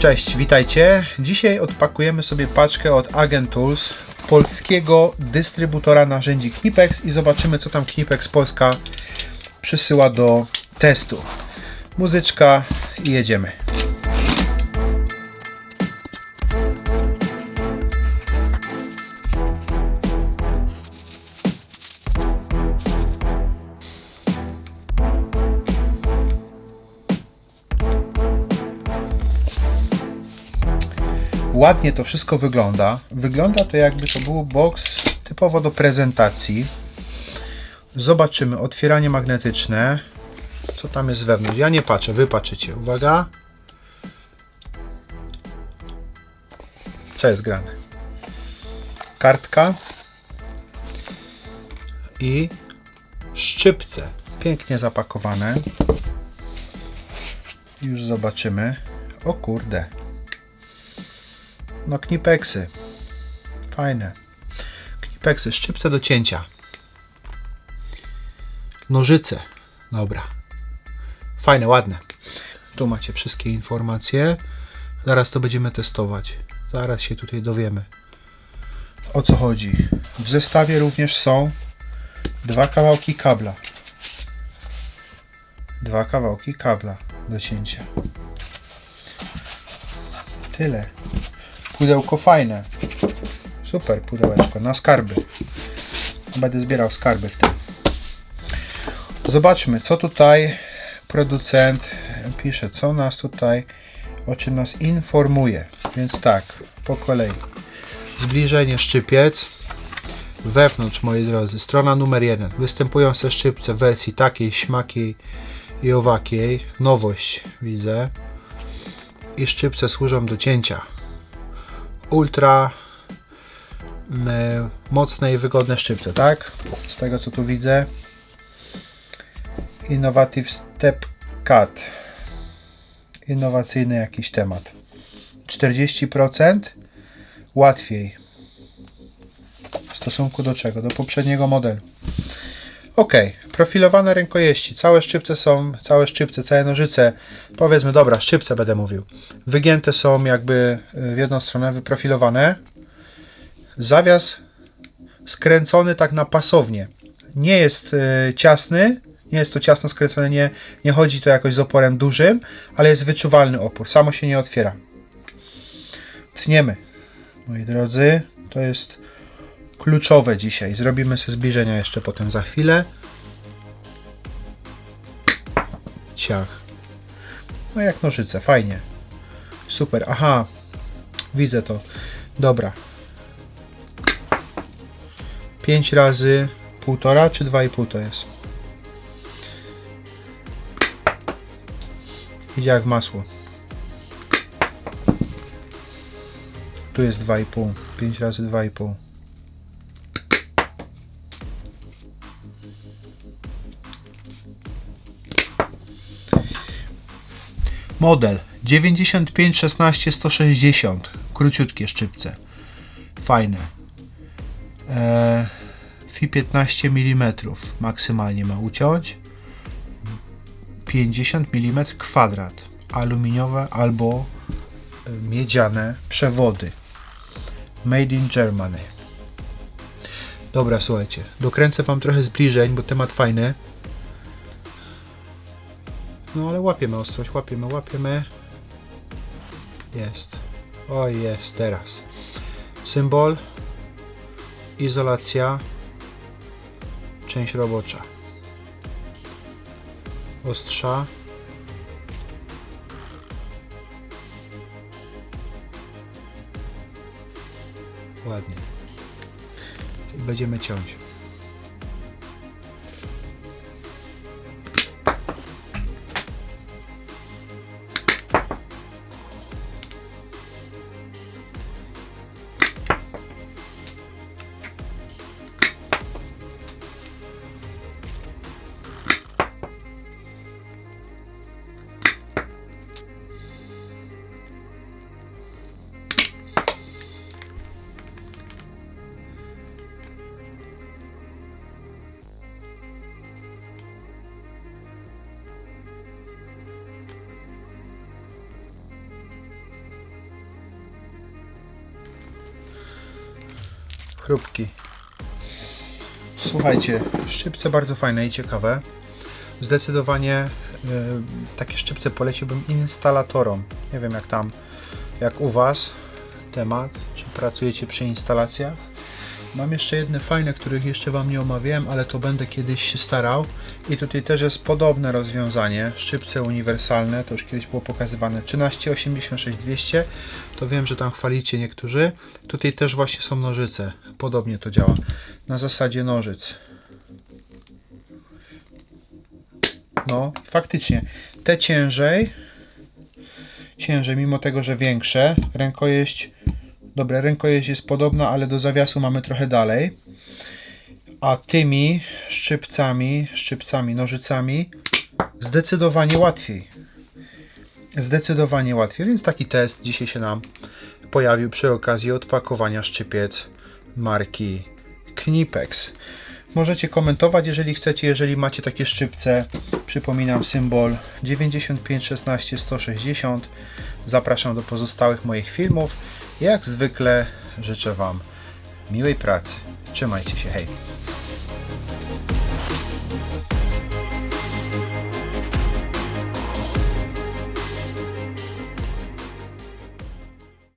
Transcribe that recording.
Cześć, witajcie. Dzisiaj odpakujemy sobie paczkę od Agent Tools, polskiego dystrybutora narzędzi Knipex i zobaczymy co tam Knipex Polska przysyła do testu. Muzyczka i jedziemy. Ładnie to wszystko wygląda. Wygląda to jakby to był box typowo do prezentacji. Zobaczymy. Otwieranie magnetyczne. Co tam jest wewnątrz? Ja nie patrzę, wy patrzycie. Uwaga. Co jest grane? Kartka i szczypce. Pięknie zapakowane. Już zobaczymy. O kurde. No knipeksy. Fajne. Knipeksy, szczypce do cięcia. Nożyce. Dobra. Fajne, ładne. Tu macie wszystkie informacje. Zaraz to będziemy testować. Zaraz się tutaj dowiemy. O co chodzi? W zestawie również są dwa kawałki kabla. Dwa kawałki kabla do cięcia. Tyle. Pudełko fajne. Super pudełeczko na skarby. Będę zbierał skarby w tym. Zobaczmy, co tutaj producent pisze, co nas tutaj, o czym nas informuje. Więc tak, po kolei. Zbliżenie szczypiec. Wewnątrz, moi drodzy, strona numer jeden. Występujące szczypce w wersji takiej, śmakiej i owakiej. Nowość widzę. I szczypce służą do cięcia ultra mocne i wygodne szczypce, tak? Z tego co tu widzę. Innovative Step Cut. Innowacyjny jakiś temat. 40% łatwiej. W stosunku do czego? Do poprzedniego modelu. Ok, profilowane rękojeści. Całe szczypce są, całe szczypce, całe nożyce, powiedzmy, dobra, szczypce będę mówił. Wygięte są jakby w jedną stronę, wyprofilowane. Zawias skręcony tak na pasownie. Nie jest y, ciasny, nie jest to ciasno skręcone, nie, nie chodzi to jakoś z oporem dużym, ale jest wyczuwalny opór, samo się nie otwiera. Tniemy. Moi drodzy, to jest kluczowe dzisiaj. Zrobimy sobie zbliżenia jeszcze potem za chwilę. Ciach. No jak nożyce, fajnie. Super, aha. Widzę to. Dobra. 5 razy półtora czy 2,5 to jest? Idzie jak masło. Tu jest 2,5. 5 razy 2,5. Model 95 16 160. Króciutkie szczypce. Fajne. Eee, FI 15 mm maksymalnie ma uciąć. 50 mm kwadrat. Aluminiowe albo e, miedziane przewody. Made in Germany. Dobra, słuchajcie. Dokręcę Wam trochę zbliżeń, bo temat fajny. No ale łapiemy ostrość, łapiemy, łapiemy. Jest. Oj, jest, teraz. Symbol. Izolacja. Część robocza. Ostrza. Ładnie. Będziemy ciąć. Słuchajcie, szczypce bardzo fajne i ciekawe. Zdecydowanie e, takie szczypce poleciłbym instalatorom. Nie wiem jak tam, jak u Was temat, czy pracujecie przy instalacjach. Mam jeszcze jedne fajne, których jeszcze Wam nie omawiałem, ale to będę kiedyś się starał. I tutaj też jest podobne rozwiązanie. Szczypce uniwersalne, to już kiedyś było pokazywane. 1386 200, to wiem, że tam chwalicie niektórzy. Tutaj też właśnie są nożyce. Podobnie to działa. Na zasadzie nożyc. No, faktycznie. Te ciężej. Ciężej, mimo tego, że większe. Rękojeść. Dobra, rękojeść jest podobna, ale do zawiasu mamy trochę dalej. A tymi szczypcami, szczypcami, nożycami zdecydowanie łatwiej. Zdecydowanie łatwiej, więc taki test dzisiaj się nam pojawił przy okazji odpakowania szczypiec marki Knipex. Możecie komentować, jeżeli chcecie, jeżeli macie takie szczypce. Przypominam symbol 95 16 160. Zapraszam do pozostałych moich filmów. Jak zwykle życzę Wam miłej pracy. Trzymajcie się, hej!